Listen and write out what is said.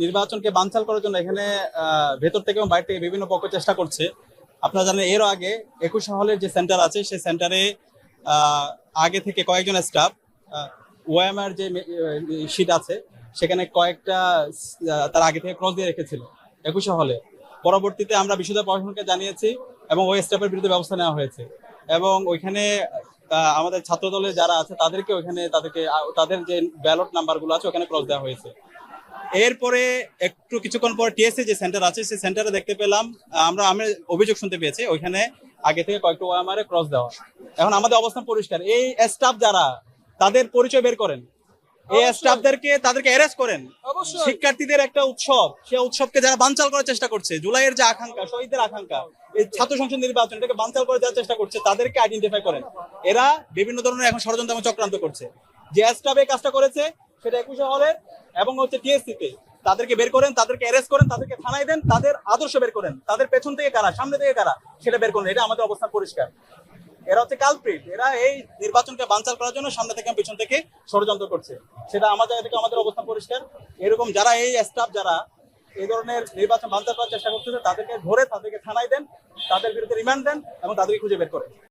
নির্বাচনকে বানচাল করার জন্য এখানে ভেতর থেকে এবং বাইরে থেকে বিভিন্ন পক্ষ চেষ্টা করছে। আপনারা জানেন এর আগে একুশ হলের যে সেন্টার আছে, সেই সেন্টারে আগে থেকে কয়েকজন স্টাফ ওএমআর যে শিট আছে, সেখানে কয়েকটা তার আগে থেকে ক্রস দিয়ে রেখেছিল একুশে হলে পরবর্তীতে আমরা বিশ্ববিদ্যালয় প্রশাসনকে জানিয়েছি এবং ওই স্টাফের বিরুদ্ধে ব্যবস্থা নেওয়া হয়েছে। এবং ওইখানে আমাদের ছাত্র দলে যারা আছে, তাদেরকে ওইখানে তাদেরকে তাদের যে ব্যালট নাম্বারগুলো আছে, ওখানে ক্রস দেওয়া হয়েছে। এরপরে একটু কিছুক্ষণ পর টিএসসি যে সেন্টার আছে সেই সেন্টারে দেখতে পেলাম আমরা আমি অভিযোগ শুনতে পেয়েছি ওইখানে আগে থেকে কয়েকটা ওয়ামারে ক্রস দেওয়া এখন আমাদের অবস্থান পরিষ্কার। এই স্টাফ যারা তাদের পরিচয় বের করেন। এই স্টাফদেরকে তাদেরকে অ্যারেস্ট করেন। শিক্ষার্থীদের একটা উৎসব সেই উৎসবকে যারা বানচাল করার চেষ্টা করছে জুলাইয়ের যে আকাঙ্ক্ষা শহীদদের আকাঙ্ক্ষা এই ছাত্র সংসদ নির্বাচন এটাকে বানচাল করে দেওয়ার চেষ্টা করছে তাদেরকে আইডেন্টিফাই করেন। এরা বিভিন্ন ধরনের এখন ষড়যন্ত্র চক্রান্ত করছে। যে স্টাফ এই কাজটা করেছে সেটা একুশে হলের এবং হচ্ছে টিএসসি তে তাদেরকে বের করেন, তাদেরকে অ্যারেস্ট করেন, তাদেরকে থানায় দেন, তাদের আদর্শ বের করেন। তাদের পেছন থেকে কারা, সামনে থেকে কারা, সেটা বের করেন। এটা আমাদের অবস্থান পরিষ্কার। এরা হচ্ছে কালপ্রিট এরা এই নির্বাচনকে বানচাল করার জন্য সামনে থেকে, পিছন থেকে ষড়যন্ত্র করছে। সেটা আমার জায়গা থেকে আমাদের অবস্থান পরিষ্কার। এরকম যারা এই স্টাফ যারা এই ধরনের নির্বাচন বানচাল করার চেষ্টা করতেছে, তাদেরকে ধরে তাদেরকে থানায় দেন, তাদের বিরুদ্ধে রিমান্ড দেন এবং তাদেরকে খুঁজে বের করেন।